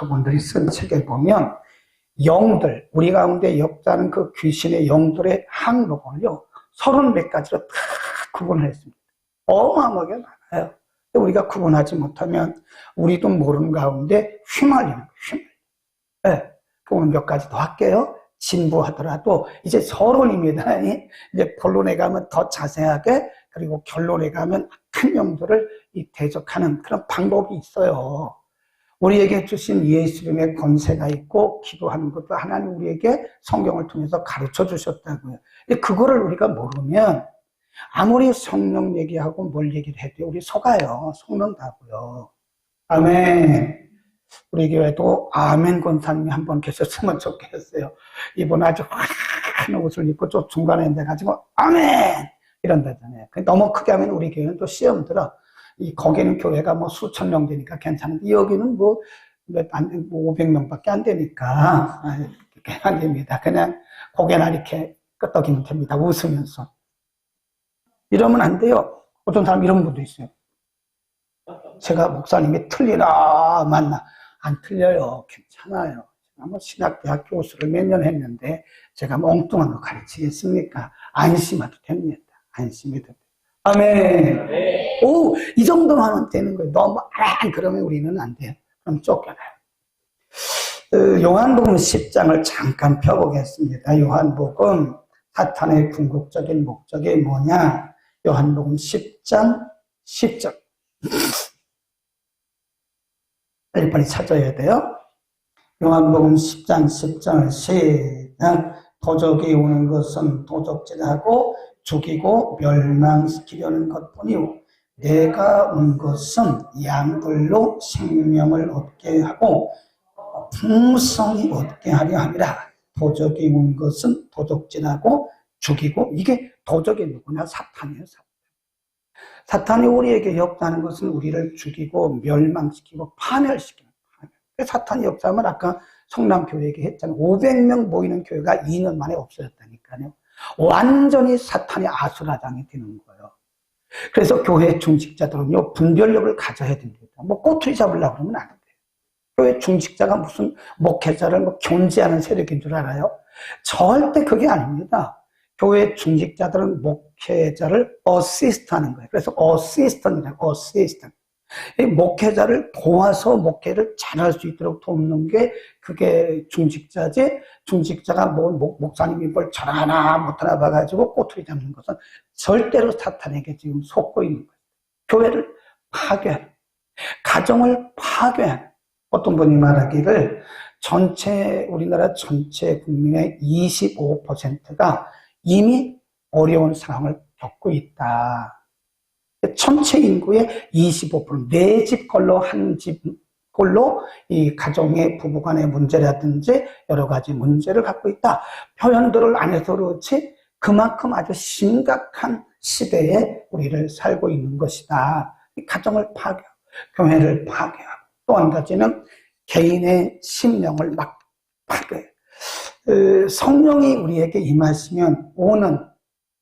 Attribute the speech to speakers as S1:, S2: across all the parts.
S1: 그분들이 쓴 책에 보면 영들, 우리 가운데 역사는 그 귀신의 영들의 항목을요, 서른 몇 가지로 다 구분을 했습니다. 어마어마하게 많아요. 우리가 구분하지 못하면 우리도 모르는 가운데 휘말리는 거예요, 휘말리는 네, 그건 몇 가지 더 할게요. 진부하더라도 이제 서론입니다. 이제 본론에 가면 더 자세하게 그리고 결론에 가면 큰 영들을 이 대적하는 그런 방법이 있어요. 우리에게 주신 예수님의 권세가 있고 기도하는 것도 하나님 우리에게 성경을 통해서 가르쳐 주셨다고요. 그거를 우리가 모르면 아무리 성령 얘기하고 뭘 얘기를 해도 우리 속아요. 속는다고요. 아멘. 우리 교회도 아멘 권사님이 한 번 계셨으면 좋겠어요. 이분 아주 큰 옷을 입고 좀 중간에 앉아가지고 아멘! 이런다잖아요. 너무 크게 하면 우리 교회는 또 시험 들어. 이 거기는 교회가 뭐 수천 명 되니까 괜찮은데 여기는 뭐, 안, 뭐 500명밖에 안 되니까 아, 안 됩니다. 그냥 고개나 이렇게 끄덕이면 됩니다. 웃으면서. 이러면 안 돼요. 어떤 사람 이런 분도 있어요. 제가 목사님이 틀리나 맞나 안 틀려요. 괜찮아요. 제가 뭐 신학대학 교수를 몇 년 했는데 제가 뭐 엉뚱한 거 가르치겠습니까? 안심해도 됩니다. 안심해도. 아멘. 네. 오, 이 정도만 하면 되는 거예요. 너무 아 그러면 우리는 안 돼요. 그럼 쫓겨나요. 그 요한복음 10장을 잠깐 펴보겠습니다. 요한복음 사탄의 궁극적인 목적이 뭐냐? 요한복음 10장 10절. 빨리 빨리 찾아야 돼요. 요한복음 10장 10장을 시작. 도적이 오는 것은 도적질하고 죽이고 멸망시키려는 것뿐이요. 내가 온 것은 양들로 생명을 얻게 하고 풍성히 얻게 하려 함이라. 도적이 온 것은 도적질하고 죽이고 이게 도적이 누구냐? 사탄이에요. 사탄. 사탄이 우리에게 역사하는 것은 우리를 죽이고 멸망시키고 파멸시키는 거예요. 사탄이 역사하면 아까 성남교회에게 했잖아요. 500명 모이는 교회가 2년 만에 없어졌다니까요. 완전히 사탄이 아수라장이 되는 거예요. 그래서 교회 중직자들은요, 분별력을 가져야 됩니다. 뭐 꼬투리 잡으려고 그러면 안 돼요. 교회 중직자가 무슨 목회자를 뭐 견제하는 세력인 줄 알아요? 절대 그게 아닙니다. 교회 중직자들은 목회자를 어시스트 하는 거예요. 그래서 어시스턴이라고, 어시스턴. 목회자를 도와서 목회를 잘할 수 있도록 돕는 게 그게 중직자지 중직자가 뭐 목, 사님이 뭘 잘하나 못하나 봐가지고 꼬투리 잡는 것은 절대로 사탄에게 지금 속고 있는 거예요. 교회를 파괴하는 가정을 파괴하는 어떤 분이 말하기를 전체 우리나라 전체 국민의 25%가 이미 어려운 상황을 겪고 있다. 전체 인구의 25%내 집 걸로 한 집 걸로 이 가정의 부부간의 문제라든지 여러 가지 문제를 갖고 있다. 표현들을 안 해서 그렇지 그만큼 아주 심각한 시대에 우리를 살고 있는 것이다. 가정을 파괴하고 교회를 파괴하고 또 한 가지는 개인의 심령을 막 파괴. 그 성령이 우리에게 임하시면 오는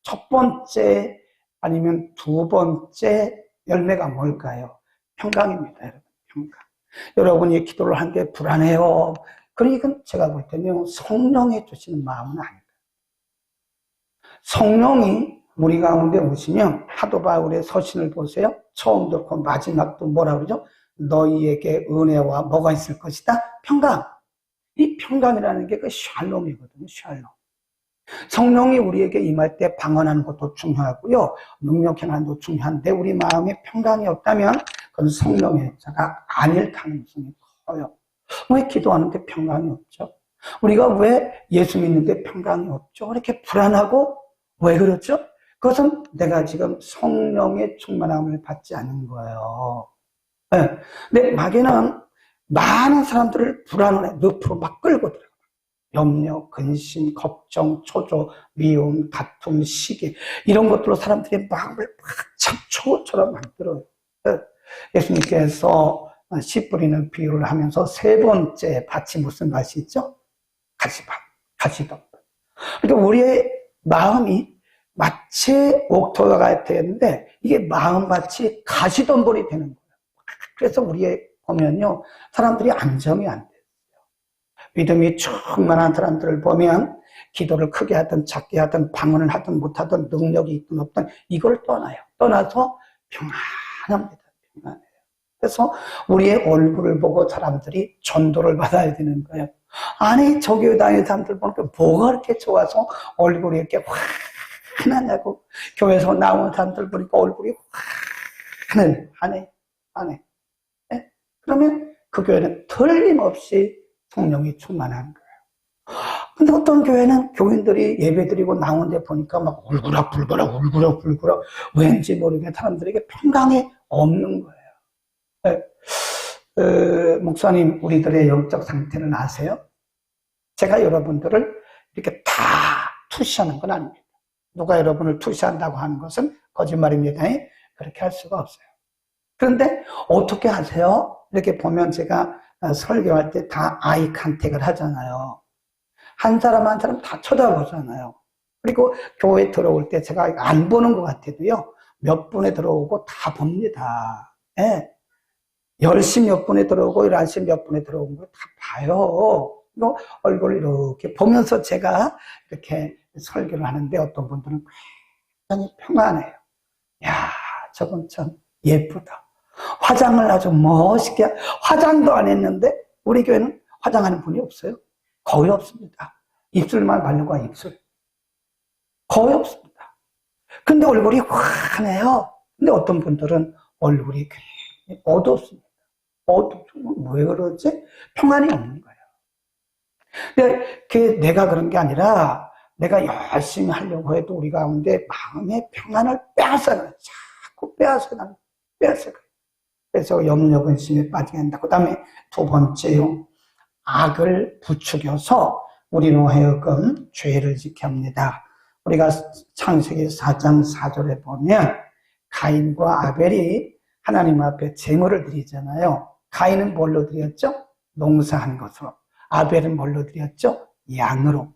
S1: 첫 번째 아니면 두 번째 열매가 뭘까요? 평강입니다, 여러분. 평강. 여러분이 기도를 한 게 불안해요. 그러니까 제가 볼 때는 성령이 주시는 마음은 아니다. 성령이 우리 가운데 오시면 하도 바울의 서신을 보세요. 처음 듣고 마지막도 뭐라 그러죠? 너희에게 은혜와 뭐가 있을 것이다? 평강. 이 평강이라는 게 그 샬롬이거든요. 샬롬. 성령이 우리에게 임할 때 방언하는 것도 중요하고요. 능력 것도 중요한데 우리 마음에 평강이 없다면 그건 성령의 역사가 아닐 가능성이 커요. 왜 기도하는데 평강이 없죠? 우리가 왜 예수 믿는데 평강이 없죠? 이렇게 불안하고 왜 그렇죠? 그것은 내가 지금 성령의 충만함을 받지 않는 거예요. 네. 근데 마귀는 많은 사람들을 불안해 늪으로 막 끌고 들어가. 염려, 근심, 걱정, 초조, 미움, 다툼, 시기 이런 것들로 사람들의 마음을 막 잡초처럼 만들어요. 예수님께서 씨 뿌리는 비유를 하면서 세 번째 밭이 무슨 밭이 있죠? 가시밭, 가시덤. 그러니까 우리의 마음이 마치 옥토가 되는데 이게 마음밭이 가시덤불이 되는 거예요. 그래서 우리의 보면요. 사람들이 안정이 안 돼요. 믿음이 충만한 사람들을 보면 기도를 크게 하든 작게 하든 방언을 하든 못하든 능력이 있든 없든 이걸 떠나요. 떠나서 평안합니다. 평안해요. 그래서 우리의 얼굴을 보고 사람들이 전도를 받아야 되는 거예요. 아니, 저 교회 다니는 사람들 보니까 뭐가 그렇게 좋아서 얼굴이 이렇게 환하냐고. 교회에서 나오는 사람들 보니까 얼굴이 환해, 환해, 환해. 네? 그러면 그 교회는 틀림없이 성령이 충만한 거예요. 근데 어떤 교회는 교인들이 예배 드리고 나오는데 보니까 막 울그락 불그락, 울그락 불그락, 왠지 모르게 사람들에게 평강이 없는 거예요. 네. 어, 목사님, 우리들의 영적 상태는 아세요? 제가 여러분들을 이렇게 다 투시하는 건 아닙니다. 누가 여러분을 투시한다고 하는 것은 거짓말입니다. 그렇게 할 수가 없어요. 그런데 어떻게 하세요? 이렇게 보면 제가 설교할 때 다 아이 컨택을 하잖아요. 한 사람 한 사람 다 쳐다보잖아요. 그리고 교회 들어올 때 제가 안 보는 것 같아도요. 몇 분에 들어오고 다 봅니다. 예. 10시 몇 분에 들어오고 11시 몇 분에 들어온 거 다 봐요. 또 얼굴 이렇게 보면서 제가 이렇게 설교를 하는데 어떤 분들은 굉장히 평안해요. 야, 저건 참 예쁘다. 화장을 아주 멋있게, 화장도 안 했는데 우리 교회는 화장하는 분이 없어요. 거의 없습니다. 입술만 바르고 입술. 거의 없습니다. 근데 얼굴이 환해요. 근데 어떤 분들은 얼굴이 굉장히 어둡습니다. 어둡죠. 왜 그러지? 평안이 없는 거예요. 근데 그게 내가 그런 게 아니라 내가 열심히 하려고 해도 우리 가운데 마음의 평안을 빼앗아가요. 자꾸 빼앗아가요. 빼앗아가요. 그래서 염려 근심에 빠지게 한다. 그 다음에 두 번째요. 악을 부추겨서 우리로 하여금 죄를 지게 합니다. 우리가 창세기 4장 4절에 보면 가인과 아벨이 하나님 앞에 제물을 드리잖아요. 가인은 뭘로 드렸죠? 농사한 것으로. 아벨은 뭘로 드렸죠? 양으로.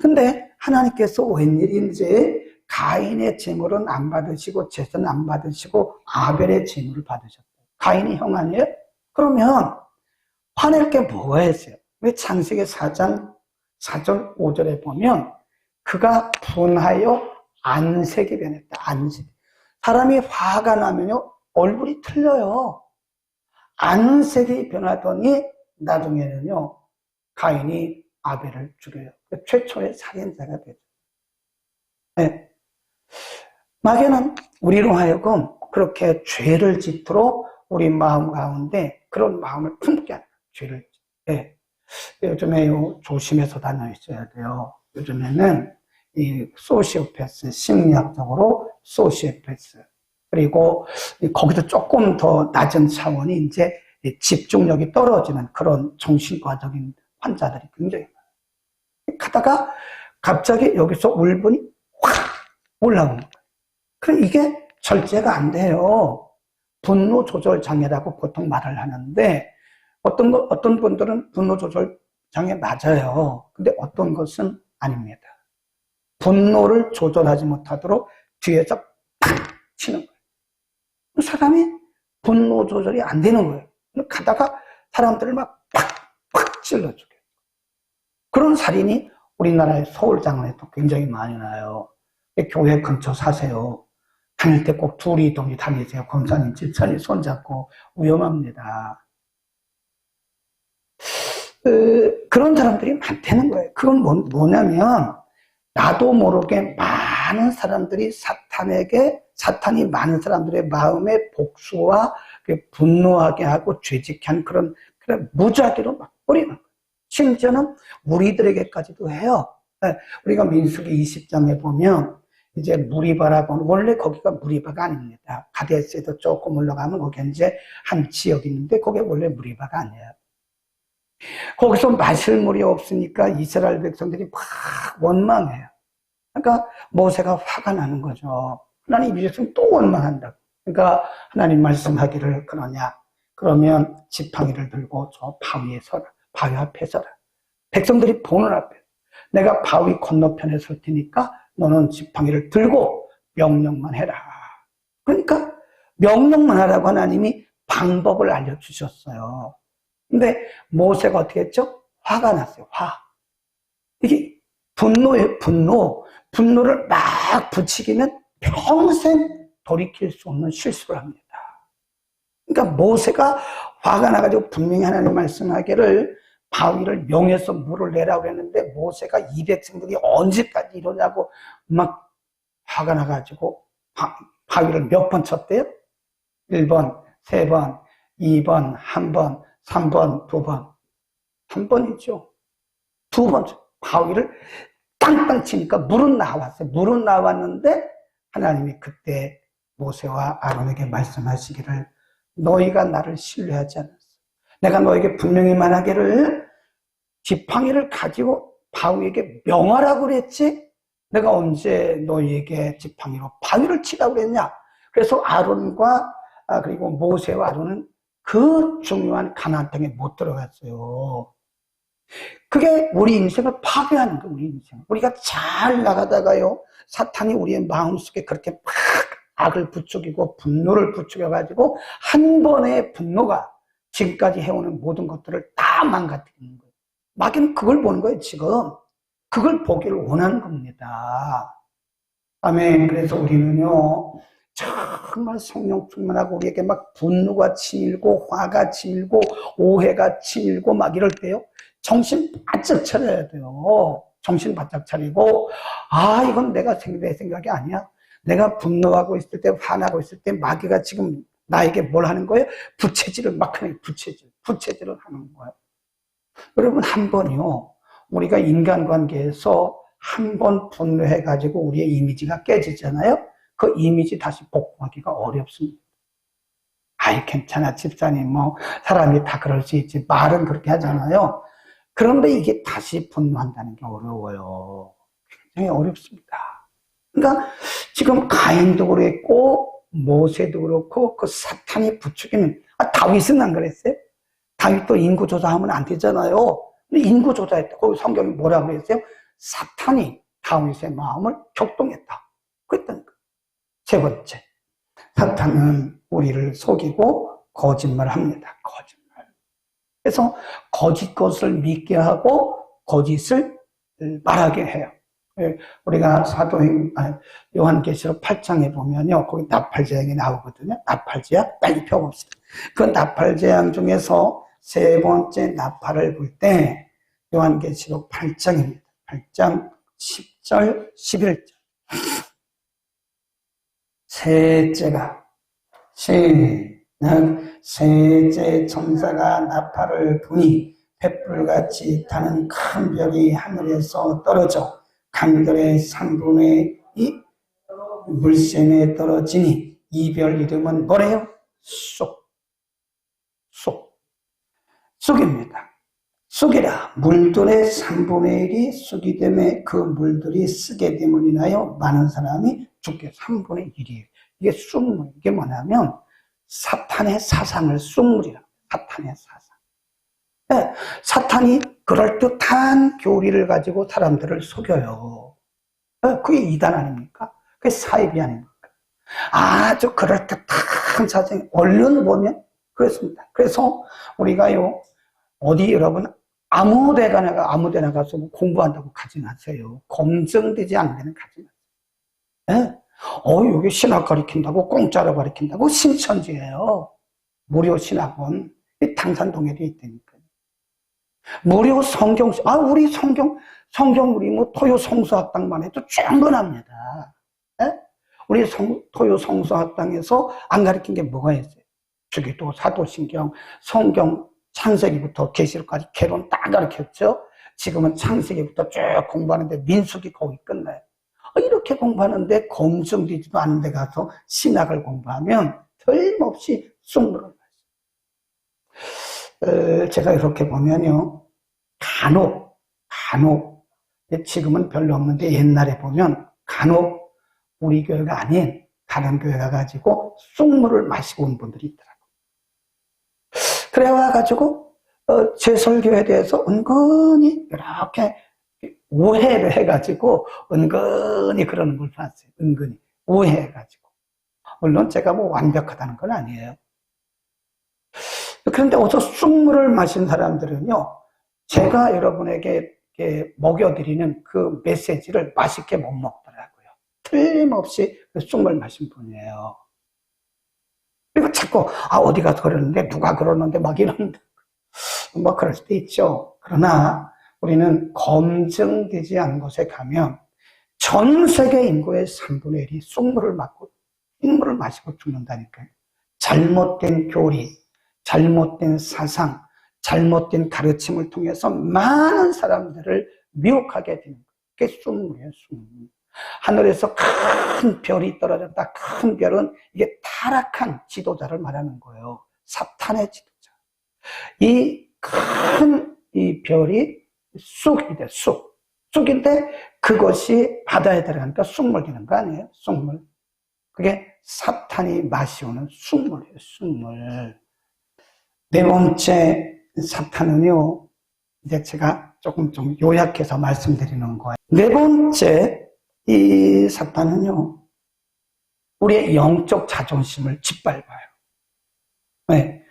S1: 근데 하나님께서 웬일인지 가인의 제물은 안 받으시고 제사는 안 받으시고 아벨의 제물을 받으셨어요. 가인이 형 아니에요? 그러면 화낼 게 뭐가 있어요? 왜 창세기 4장 4절 5절에 보면 그가 분하여 안색이 변했다. 안색. 사람이 화가 나면요 얼굴이 틀려요. 안색이 변하더니 나중에는요 가인이 아벨을 죽여요. 최초의 살인자가 되죠. 네. 마귀는 우리로 하여금 그렇게 죄를 짓도록 우리 마음 가운데 그런 마음을 품게 하는 죄를 네. 요즘에 조심해서 다녀있어야 돼요. 요즘에는 이 소시오패스 심리학적으로 소시오패스 그리고 거기서 조금 더 낮은 차원이 이제 집중력이 떨어지는 그런 정신과적인 환자들이 굉장히 많아요. 가다가 갑자기 여기서 울분이 확 올라오는 거예요. 그럼 이게 절제가 안 돼요. 분노 조절 장애라고 보통 말을 하는데 어떤 거, 어떤 분들은 분노 조절 장애 맞아요. 근데 어떤 것은 아닙니다. 분노를 조절하지 못하도록 뒤에서 팍 치는 거예요. 사람이 분노 조절이 안 되는 거예요. 가다가 사람들을 막 팍 팍 찔러 죽여요. 그런 살인이 우리나라의 서울 장안에도 굉장히 많이 나요. 교회 근처 사세요. 다닐 때 꼭 둘이 동이 다니세요. 검사님, 집사님 손잡고 위험합니다. 그, 그런 사람들이 많다는 거예요. 그건 뭐, 뭐냐면 나도 모르게 많은 사람들이 사탄에게 사탄이 많은 사람들의 마음에 복수와 분노하게 하고 죄짓게 한 그런, 그런 무작위로 막 뿌리는 거예요. 심지어는 우리들에게까지도 해요. 네, 우리가 민수기 20장에 보면 이제 무리바라고 원래 거기가 무리바가 아닙니다. 가데스에도 조금 올라가면 거기 이제 한 지역이 있는데 거기 원래 무리바가 아니에요. 거기서 마실 물이 없으니까 이스라엘 백성들이 막 원망해요. 그러니까 모세가 화가 나는 거죠. 하나님 이랬으면 또 원망한다. 그러니까 하나님 말씀하기를 그러냐. 그러면 지팡이를 들고 저 바위에 서라. 바위 앞에 서라. 백성들이 보는 앞에. 내가 바위 건너편에 설 테니까 너는 지팡이를 들고 명령만 해라. 그러니까 명령만 하라고 하나님이 방법을 알려주셨어요. 근데 모세가 어떻게 했죠? 화가 났어요. 화. 이게 분노예요. 분노. 분노를 막 붙이기는 평생 돌이킬 수 없는 실수를 합니다. 그러니까 모세가 화가 나가지고 분명히 하나님 말씀하기를 바위를 명해서 물을 내라고 했는데 모세가 이 백성들이 언제까지 이러냐고 막 화가 나가지고 바, 바위를 몇 번 쳤대요? 1번, 3번, 2번, 1번, 3번, 2번. 한 번이죠. 두 번, 바위를 땅땅 치니까 물은 나왔어요. 물은 나왔는데 하나님이 그때 모세와 아론에게 말씀하시기를 너희가 나를 신뢰하지 않았어. 내가 너에게 분명히 말하기를 지팡이를 가지고 바위에게 명하라고 그랬지? 내가 언제 너희에게 지팡이로 바위를 치라고 그랬냐? 그래서 아론과 아, 그리고 모세와 아론은 그 중요한 가나안 땅에 못 들어갔어요. 그게 우리 인생을 파괴하는 거예요, 우리 인생. 우리가 잘 나가다가요, 사탄이 우리의 마음속에 그렇게 막 악을 부추기고 분노를 부추겨가지고 한 번의 분노가 지금까지 해오는 모든 것들을 다 망가뜨리는 거예요. 마귀는 그걸 보는 거예요, 지금. 그걸 보기를 원하는 겁니다. 아멘. 그래서 우리는요, 정말 성령 충만하고 우리에게 막 분노가 치밀고 화가 치밀고 오해가 치밀고 막 이럴 때요. 정신 바짝 차려야 돼요. 정신 바짝 차리고 아 이건 내가 내 생각이 아니야. 내가 분노하고 있을 때 화나고 있을 때 마귀가 지금 나에게 뭘 하는 거예요? 부채질을 막 하는 부채질, 부채질을 하는 거예요. 여러분 한 번요. 우리가 인간관계에서 한 번 분노해가지고 우리의 이미지가 깨지잖아요. 그 이미지 다시 복구하기가 어렵습니다. 아이 괜찮아 집사님 뭐 사람이 다 그럴 수 있지 말은 그렇게 하잖아요. 그런데 이게 다시 분노한다는 게 어려워요. 굉장히 어렵습니다. 그러니까 지금 가인도 그랬고 모세도 그렇고 그 사탄이 부추기는 아, 다윗은 안 그랬어요? 다윗도 인구 조사하면 안 되잖아요. 인구 조사했다. 거기 성경이 뭐라고 그랬어요? 사탄이 다윗의 마음을 격동했다. 그랬다니까. 세 번째, 사탄은 우리를 속이고 거짓말합니다. 거짓말. 그래서 거짓 것을 믿게 하고 거짓을 말하게 해요. 예, 우리가 사도행 요한계시록 8장에 보면요, 거기 나팔재앙이 나오거든요. 나팔재앙 빨리 펴봅시다. 그 나팔재앙 중에서 세 번째 나팔을 불 때 요한계시록 8장입니다. 8장 10절, 11절. 셋째가 시는 셋째 천사가 나팔을 부니 횃불같이 타는 큰 별이 하늘에서 떨어져 강들의 3분의 2 물샘에 떨어지니 이 별 이름은 뭐래요? 쏙, 쏙, 쏙입니다. 쑥이라 물들의 3분의 1이 쑥이 되매 그 물들이 쓰게 인하여 많은 사람이 죽게 3분의 1이에요. 이게 쑥물, 이게 뭐냐면 사탄의 사상을 쑥물이라 사탄의 사상. 네, 사탄이 그럴듯한 교리를 가지고 사람들을 속여요. 네, 그게 이단 아닙니까? 그게 사입이 아닙니까? 아주 그럴듯한 사상, 언론 보면 그렇습니다. 그래서 우리가요, 어디 여러분 아무 데가 나 가 아무 데나 가서 뭐 공부한다고 가지 마세요. 검증되지 않는 가지 마세요. 네? 어, 여기 신학 가르친다고 공짜로 가르친다고 신천지예요. 무료 신학원. 당산동에도 있다니까요. 무료 성경, 아, 우리 성경, 성경 우리 뭐 토요 성수학당만 해도 충분합니다. 네? 우리 성, 토요 성수학당에서 안 가르친 게 뭐가 있어요? 주기도, 사도신경, 성경, 창세기부터 계시록까지 개론 다 가르쳤죠. 지금은 창세기부터 쭉 공부하는데 민숙이 거기 끝나요. 어, 이렇게 공부하는데 검증되지도 않은 데 가서 신학을 공부하면 틀림없이 쑥물을 마셔요. 제가 이렇게 보면요. 간혹, 간혹, 지금은 별로 없는데 옛날에 보면 간혹 우리 교회가 아닌 다른 교회 가 가지고 쑥물을 마시고 온 분들이 있더라고요. 그래와 가지고 어, 제 설교에 대해서 은근히 이렇게 오해를 해가지고 은근히 그러는 걸 봤어요. 은근히 오해해가지고 물론 제가 뭐 완벽하다는 건 아니에요. 그런데 어서 쑥물을 마신 사람들은요, 제가 여러분에게 먹여드리는 그 메시지를 맛있게 못 먹더라고요. 틀림없이 그 쑥물 마신 분이에요. 자꾸, 아, 어디 가서 그러는데, 누가 그러는데, 막 이러는데. 뭐, 그럴 수도 있죠. 그러나, 우리는 검증되지 않은 곳에 가면, 전 세계 인구의 3분의 1이 쑥물을 맞고, 흰물을 마시고 죽는다니까요. 잘못된 교리, 잘못된 사상, 잘못된 가르침을 통해서 많은 사람들을 미혹하게 되는. 그게 쑥물이에요, 쑥물. 하늘에서 큰 별이 떨어졌다. 큰 별은 이게 타락한 지도자를 말하는 거예요. 사탄의 지도자. 이 큰 이 별이 쑥이 돼, 쑥. 쑥인데 그것이 바다에 들어가니까 쑥물 되는 거 아니에요? 쑥물. 그게 사탄이 마시오는 쑥물이에요, 쑥물. 네 번째 사탄은요, 이제 제가 조금 좀 요약해서 말씀드리는 거예요. 네 번째, 이 사탄은요, 우리의 영적 자존심을 짓밟아요. 네.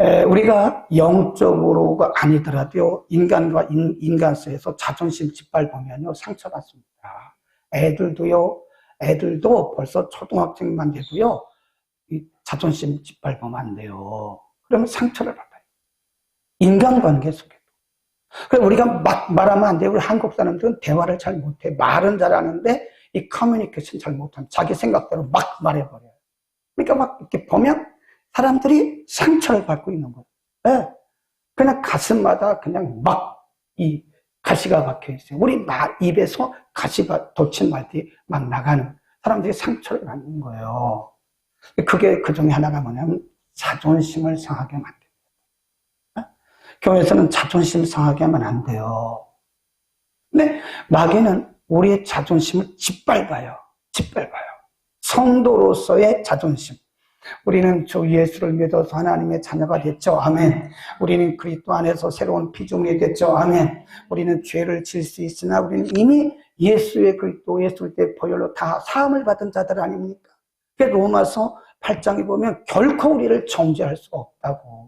S1: 에, 우리가 영적으로가 아니더라도 인간과 인, 인간사에서 자존심 짓밟으면요, 상처받습니다. 애들도요, 애들도 벌써 초등학생만 돼도요, 이 자존심 짓밟으면 안 돼요. 그러면 상처를 받아요. 인간관계 속에도. 그래서 우리가 막 말하면 안 돼요. 우리 한국 사람들은 대화를 잘 못해. 말은 잘하는데 이 커뮤니케이션 잘 못하면 자기 생각대로 막 말해버려요. 그러니까 막 이렇게 보면 사람들이 상처를 받고 있는 거예요. 네. 그냥 가슴마다 그냥 막 이 가시가 박혀 있어요. 우리 말, 입에서 가시가 돋친 말들이 막 나가는 사람들이 상처를 받는 거예요. 그게 그 중에 하나가 뭐냐면 자존심을 상하게 만듭니다. 교회에서는 자존심 상하게 하면 안 돼요. 근데 마귀는 우리의 자존심을 짓밟아요. 짓밟아요. 성도로서의 자존심. 우리는 주 예수를 믿어서 하나님의 자녀가 됐죠. 아멘. 우리는 그리스도 안에서 새로운 피조물이 됐죠. 아멘. 우리는 죄를 질 수 있으나 우리는 이미 예수의 그리스도 예수를 때 보혈로 다 사함을 받은 자들 아닙니까? 그 로마서 8장에 보면 결코 우리를 정죄할 수 없다고.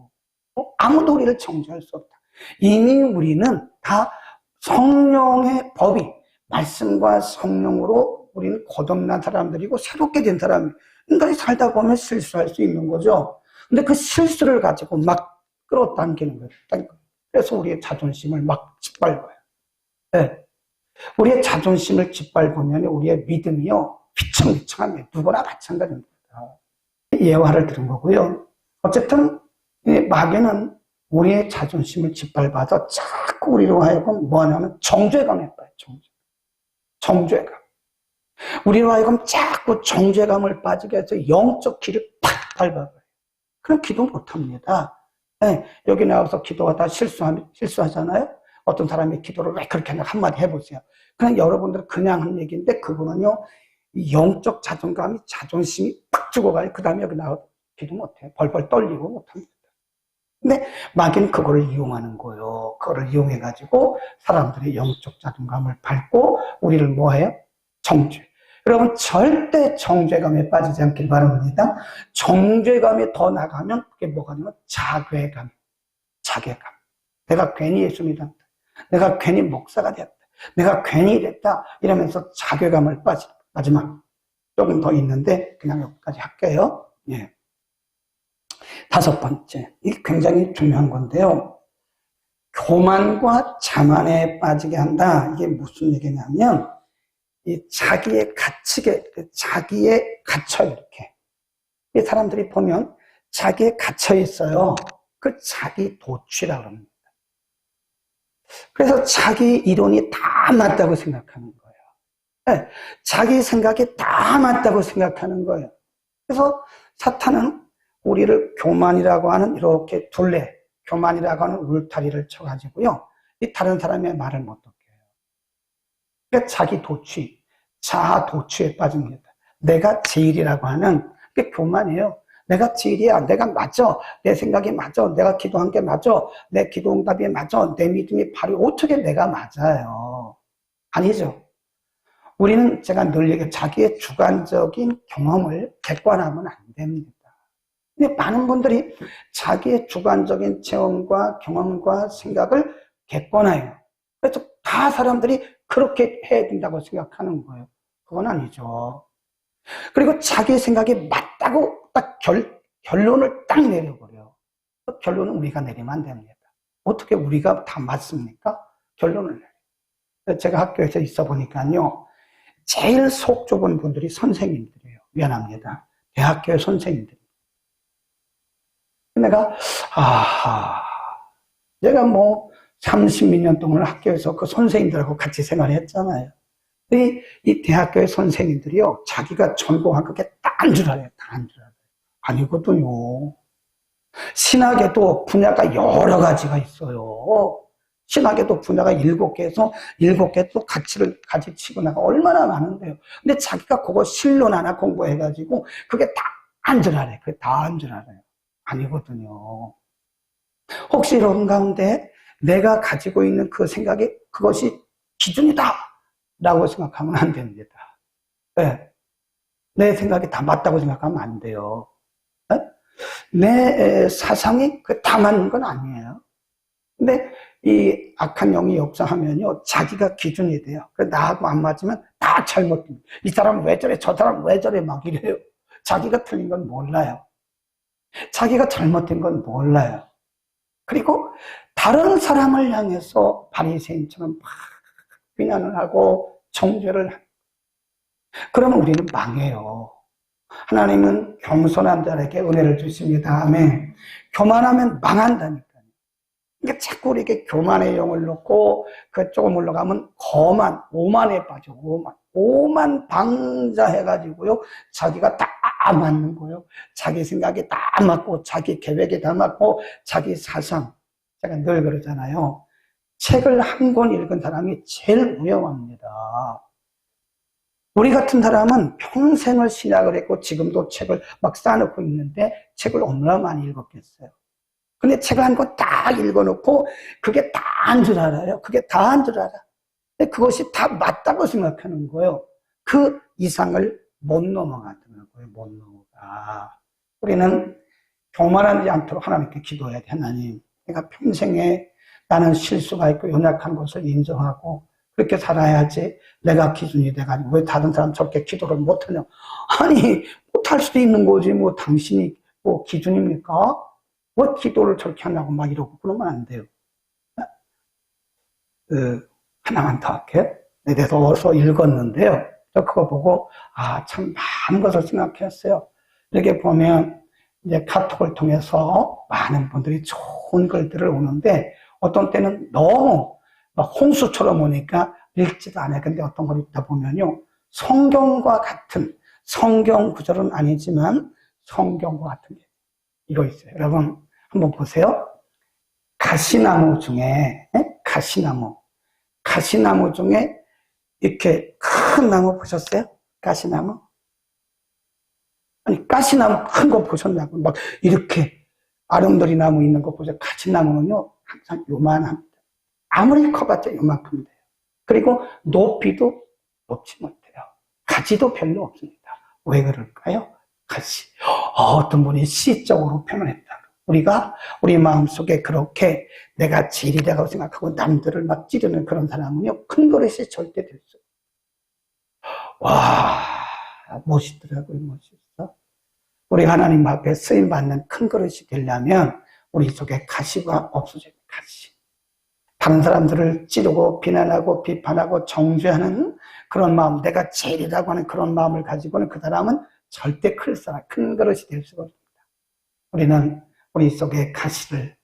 S1: 어? 아무도 우리를 정죄할 수 없다. 이미 우리는 다 성령의 법이 말씀과 성령으로 우리는 거듭난 사람들이고 새롭게 된 사람이 인간이 살다 보면 실수할 수 있는 거죠. 근데 그 실수를 가지고 막 끌어당기는 거예요. 그래서 우리의 자존심을 막 짓밟아요. 네. 우리의 자존심을 짓밟으면 우리의 믿음이요. 휘청휘청합니다. 누구나 마찬가지입니다. 예화를 들은 거고요. 어쨌든 마귀는 우리의 자존심을 짓밟아서 자꾸 우리로 하여금 뭐냐면 정죄감에 빠요. 정죄. 정죄감. 우리로 하여금 자꾸 정죄감을 빠지게 해서 영적 길을 팍 밟아버려요. 그럼 기도 못합니다. 네, 여기 나와서 기도하다 실수하, 실수하잖아요? 어떤 사람이 기도를 왜 그렇게 하냐 한마디 해보세요. 그냥 여러분들 그냥 한 얘기인데 그거는요, 영적 자존감이, 자존심이 팍 죽어가요. 그 다음에 여기 나와서 기도 못해. 벌벌 떨리고 못합니다. 근데 마귀는 그거를 이용하는 거예요. 그거를 이용해가지고 사람들의 영적 자존감을 밟고 우리를 뭐해요? 정죄. 여러분 절대 정죄감에 빠지지 않길 바랍니다. 정죄감이 더 나가면 그게 뭐가 되면 자괴감, 자괴감. 내가 괜히 예수 믿었다. 내가 괜히 목사가 됐다. 내가 괜히 이랬다. 이러면서 자괴감을 빠지. 마지막 조금 더 있는데 그냥 여기까지 할게요. 예. 다섯 번째, 이 굉장히 중요한 건데요. 교만과 자만에 빠지게 한다. 이게 무슨 얘기냐면 이 자기의 갇히게, 자기의 갇혀, 이렇게. 이 사람들이 보면 자기에 갇혀 있어요. 그 자기 도취라고 합니다. 그래서 자기 이론이 다 맞다고 생각하는 거예요. 네, 자기 생각이 다 맞다고 생각하는 거예요. 그래서 사탄은 우리를 교만이라고 하는 이렇게 둘레, 교만이라고 하는 울타리를 쳐가지고요. 이 다른 사람의 말을 못 듣게 해요. 그러니까 자기 도취, 자아 도취에 빠집니다. 내가 제일이라고 하는 게 교만이에요. 내가 제일이야. 내가 맞아. 내 생각이 맞아. 내가 기도한 게 맞아. 내 기도 응답이 맞아. 내 믿음이 바로 어떻게 내가 맞아요. 아니죠. 우리는 제가 늘 얘기해 자기의 주관적인 경험을 객관하면 안 됩니다. 근데 많은 분들이 자기의 주관적인 체험과 경험과 생각을 객관화해요. 그래서 다 사람들이 그렇게 해야 된다고 생각하는 거예요. 그건 아니죠. 그리고 자기 생각이 맞다고 딱 결, 결론을 딱 내려버려요. 그 결론은 우리가 내리면 안 됩니다. 어떻게 우리가 다 맞습니까? 결론을 내려요. 제가 학교에서 있어 보니까요. 제일 속 좁은 분들이 선생님들이에요. 미안합니다. 대학교의 선생님들. 내가, 아하, 내가 뭐 30몇 년 동안 학교에서 그 선생님들하고 같이 생활했잖아요. 이, 이 대학교의 선생님들이요, 자기가 전공한 그게 딴줄 알아요, 딴줄 알아요. 아니거든요. 신학에도 분야가 여러 가지가 있어요. 신학에도 분야가 일곱 개에서 일곱 개 또 가치를 가지치고 나가 얼마나 많은데요. 근데 자기가 그거 실론 하나 공부해가지고 그게 다 안 줄 알아요. 그게 다 안 줄 알아요. 아니거든요. 혹시 이런 가운데 내가 가지고 있는 그 생각이 그것이 기준이다 라고 생각하면 안 됩니다. 네. 내 생각이 다 맞다고 생각하면 안 돼요. 네? 내 사상이 그 다 맞는 건 아니에요. 근데 이 악한 영이 역사하면요, 자기가 기준이 돼요. 그래, 나하고 안 맞으면 다 잘못됩니다. 이 사람 왜 저래, 저 사람 왜 저래, 막 이래요. 자기가 틀린 건 몰라요. 자기가 잘못된 건 몰라요. 그리고 다른 사람을 향해서 바리새인처럼 막 비난을 하고 정죄를 합니다. 그러면 우리는 망해요. 하나님은 겸손한 자에게 은혜를 주십니다. 아멘. 교만하면 망한다니까요. 그러니까 자꾸 이렇게 교만의 영을 놓고 그쪽을 물러가면 거만, 오만에 빠져, 오만. 오만 방자해가지고요. 자기가 다 맞는 거예요. 자기 생각이 다 맞고, 자기 계획이 다 맞고, 자기 사상. 제가 늘 그러잖아요. 책을 한 권 읽은 사람이 제일 위험합니다. 우리 같은 사람은 평생을 신학을 했고 지금도 책을 막 쌓아놓고 있는데 책을 얼마나 많이 읽었겠어요. 근데 책을 한권딱 읽어놓고 그게 다 한 줄 알아요. 그게 다 한 줄 알아. 그것이 다 맞다고 생각하는 거예요. 그 이상을 못 넘어가더라고요. 못 넘어가. 우리는 교만하지 않도록 하나님께 기도해야 돼. 하나님, 내가 평생에 나는 실수가 있고 연약한 것을 인정하고 그렇게 살아야지 내가 기준이 돼가지고 왜 다른 사람 저렇게 기도를 못하냐. 아니, 못할 수도 있는 거지. 뭐 당신이 뭐 기준입니까? 뭐 기도를 저렇게 하냐고 막 이러고 그러면 안 돼요. 그, 하나만 더 할게. 내 대해서 어서 읽었는데요. 저 그거 보고, 아, 참 많은 것을 생각했어요. 이렇게 보면, 이제 카톡을 통해서 많은 분들이 좋은 글들을 오는데, 어떤 때는 너무 막 홍수처럼 오니까 읽지도 않아요. 근데 어떤 걸 읽다 보면요. 성경과 같은, 성경 구절은 아니지만 성경과 같은 게 이거 있어요. 여러분, 한번 보세요. 가시나무 중에, 에? 가시나무. 가시나무 중에 이렇게 큰 나무 보셨어요? 가시나무? 아니, 가시나무 큰 거 보셨냐고. 막 이렇게 아름드리 나무 있는 거 보세요. 가시나무는요, 항상 요만합니다. 아무리 커봤자 요만큼 돼요. 그리고 높이도 높지 못해요. 가지도 별로 없습니다. 왜 그럴까요? 가지. 어떤 분이 시적으로 표현했다. 우리가 우리 마음속에 그렇게 내가 지리라고 생각하고 남들을 막 찌르는 그런 사람은요, 큰 그릇이 절대 될 수. 와, 멋있더라고요, 멋있어. 우리 하나님 앞에 쓰임받는 큰 그릇이 되려면 우리 속에 가시가 없어져야 돼, 가시. 다른 사람들을 찌르고 비난하고 비판하고 정죄하는 그런 마음, 내가 제일이라고 하는 그런 마음을 가지고는 그 사람은 절대 클 사람, 큰 그릇이 될 수가 없습니다. 우리는 우리 속에 가시를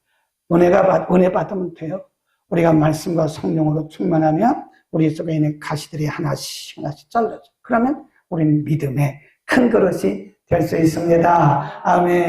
S1: 은혜가 받, 은혜 받으면 돼요. 우리가 말씀과 성령으로 충만하면 우리 속에 있는 가시들이 하나씩 하나씩 잘라져. 그러면 우리는 믿음의 큰 그릇이 될 수 있습니다. 아멘.